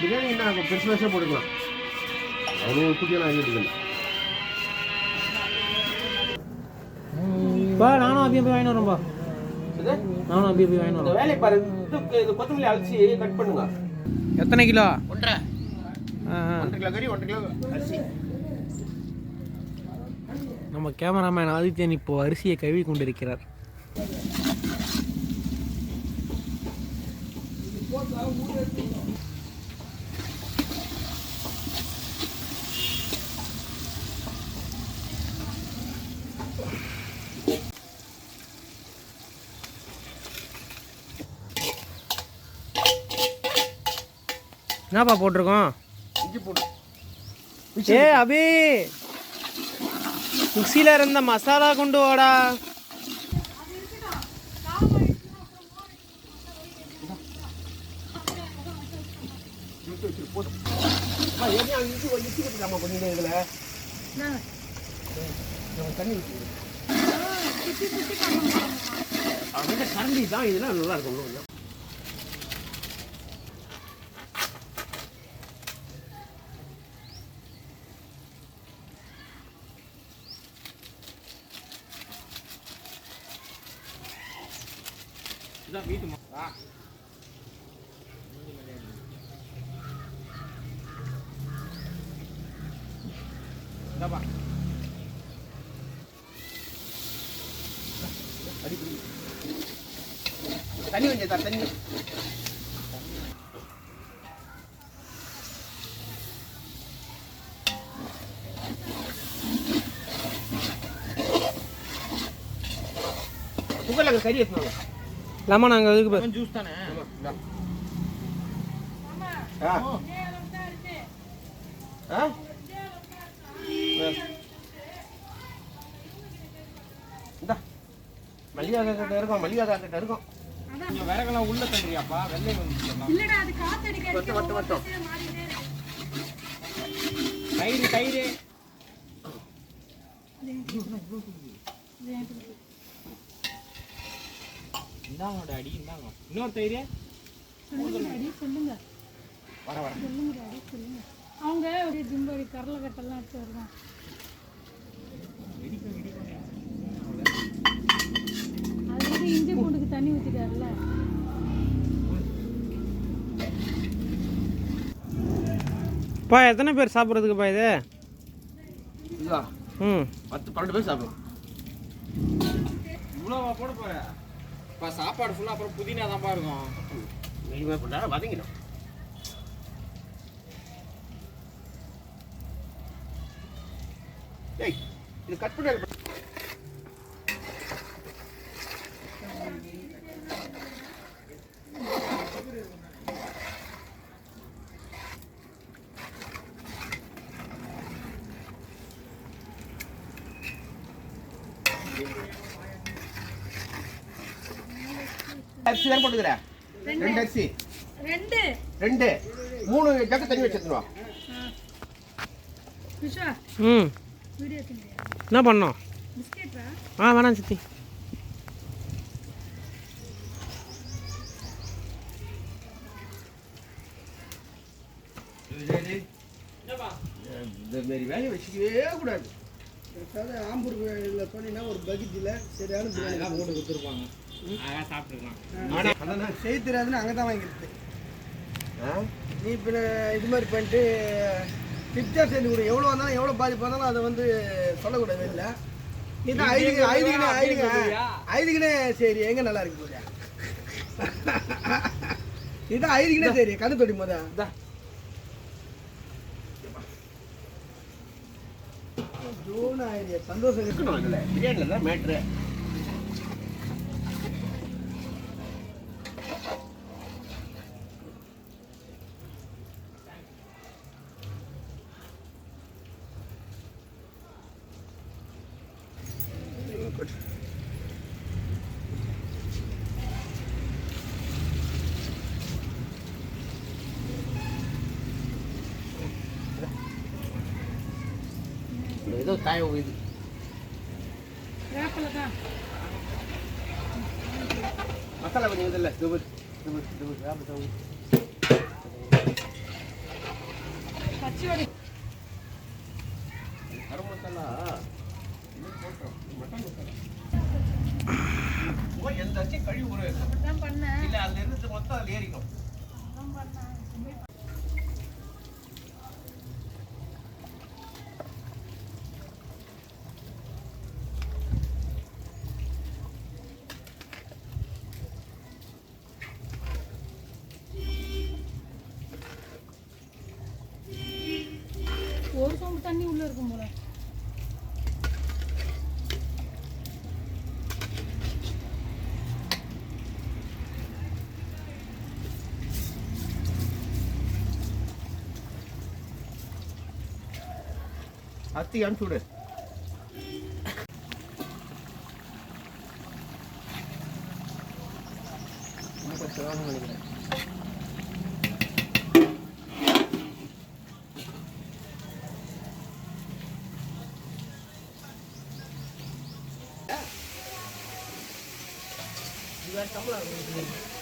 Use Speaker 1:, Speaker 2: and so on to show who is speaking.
Speaker 1: பிரியாணி என்ன பெருசு பெருசாக போட்டுக்கலாம். அவ்வளோ குட்டியெல்லாம் வாங்கிட்டு
Speaker 2: பா நானும் அப்படியே போய் வாங்கிட்டு வரேன்பா நானும் அப்படியே போய் வாங்கிட்டு
Speaker 1: இந்த
Speaker 2: வரேன்
Speaker 1: வேலையை பாரு. இது கொத்தமல்லி அரைச்சி கட் பண்ணுங்க.
Speaker 2: எத்தனை கிலோ?
Speaker 1: ஒன்றரை. ஒன்றரை கிலோ கறி ஒன்றரை கிலோ அரிசி.
Speaker 2: நம்ம கேமராமேன் ஆதித்யன் இப்போ அரிசியை கழுவி கொண்டிருக்கிறார். என்னப்பா போட்டிருக்கோம்?
Speaker 1: இஞ்சி
Speaker 2: ஏ அபி. மிக்சியில் இருந்த மசாலா கொண்டு வாடா.
Speaker 1: கரண்டி தான் இதெல்லாம் நல்லா இருக்கும். இன்னும். அடி பிடி. தண்ணி கொஞ்சம் தா தண்ணி குக்கரில் அங்கே கறி ஏற்றினாங்க
Speaker 2: லெமன் அங்கே இதுக்கு பாரு.
Speaker 1: ஜூஸ் தானே? ஆ. ஆ? இந்தா. மல்லிகா கிட்ட இருக்கும் மல்லிகா கிட்ட இருக்கும்.
Speaker 3: விறகெல்லாம் உள்ள தள்ளுறியாப்பா வெள்ளை
Speaker 1: வட்டம் வட்டம் வட்டம்
Speaker 3: தயிர் தயிர். இந்தாங்க டாடி இந்தாங்க. இன்னொரு தயிர்
Speaker 4: சொல்லுங்க
Speaker 1: வர வர.
Speaker 4: சொல்லுங்க டாடி சொல்லுங்க. அவங்க ஒரு ஜிம்படி கடலை கட்டெல்லாம் எடுத்து வருவாங்க. அது வந்து இஞ்சி பூண்டுக்கு தண்ணி ஊற்றிட்டாருல
Speaker 2: பா எத்தனை பேர் சாப்பிட்றதுக்குப்பா இது?
Speaker 1: இதா
Speaker 2: ம்.
Speaker 1: பத்து பன்னெண்டு பேர் சாப்பிடலாம்.
Speaker 3: இவ்வளோவா போட போற? இப்போ சாப்பாடு ஃபுல்லாக அப்புறம் புதினா தான்ப்பா இருக்கும்.
Speaker 1: மீடியமாக பண்ணா வதங்கிடும். ஏய் இது கட் பண்ணி அரிசி தான் போட்டுக்கிற? ரெண்டு. அரிசி
Speaker 4: ரெண்டு.
Speaker 1: ரெண்டு. மூணு ஜக்கு தண்ணி வச்சுருவா
Speaker 4: விஸ்வா
Speaker 2: ம். என்ன பண்ணோம்? ஆ வேணாம் சித்தி.
Speaker 1: இந்த மாரி வேலையை வச்சுக்கவே கூடாது.
Speaker 5: ஆம்பூர் இதில் சொன்னீங்கன்னா ஒரு பக்கெட்டில் சரியான பிரியாணி
Speaker 3: போட்டு கொடுத்துருப்பாங்க. அழகாக சாப்பிட்டுருக்கலாம்
Speaker 5: செய்ய தெரியாதுன்னு அங்கே தான் வாங்கிடுது
Speaker 1: ஆ?
Speaker 5: நீ இப்போ இது மாதிரி பண்ணிட்டு பிக்சர் செஞ்சு கொடு எவ்வளோ வந்தாலும் எவ்வளோ பாதிப்பு வந்தாலும் அதை வந்து சொல்லக்கூடாது இல்லை. நீ தான் ஐதுக்கு ஐதுக்குனே ஐதுங்க ஐதுக்குனே சரி எங்கே நல்லா இருக்கு போறியா? இதான் ஐதுக்குனே சரி கண்ணு தொடி முத. ஜூன் ஆயிரம் சந்தோஷம் இருக்கு
Speaker 1: இருக்கணும் இதுல. பிரியாணியில் தான் மேட்ரு ஏதோ
Speaker 4: வேப்பில தான்.
Speaker 1: மசாலா கொஞ்சம் இதில் துபு துபு துபு வேப்ப தூள்.
Speaker 4: மிக்ஸி வடி
Speaker 1: கரம் மசாலா. மட்டன் மசாலா. எந்த கழுவி
Speaker 4: அப்படிதான் பண்ணேன்.
Speaker 1: இல்ல அதுல இருந்து மொத்தம் அதுல ஏறிக்கும்
Speaker 4: ஒரு சொம்பு தண்ணி உள்ள இருக்கும் போல.
Speaker 1: அத்தி அனுப்பிச்சு கொஞ்சம் நினைக்கிறேன் இது வேற சம்பளம்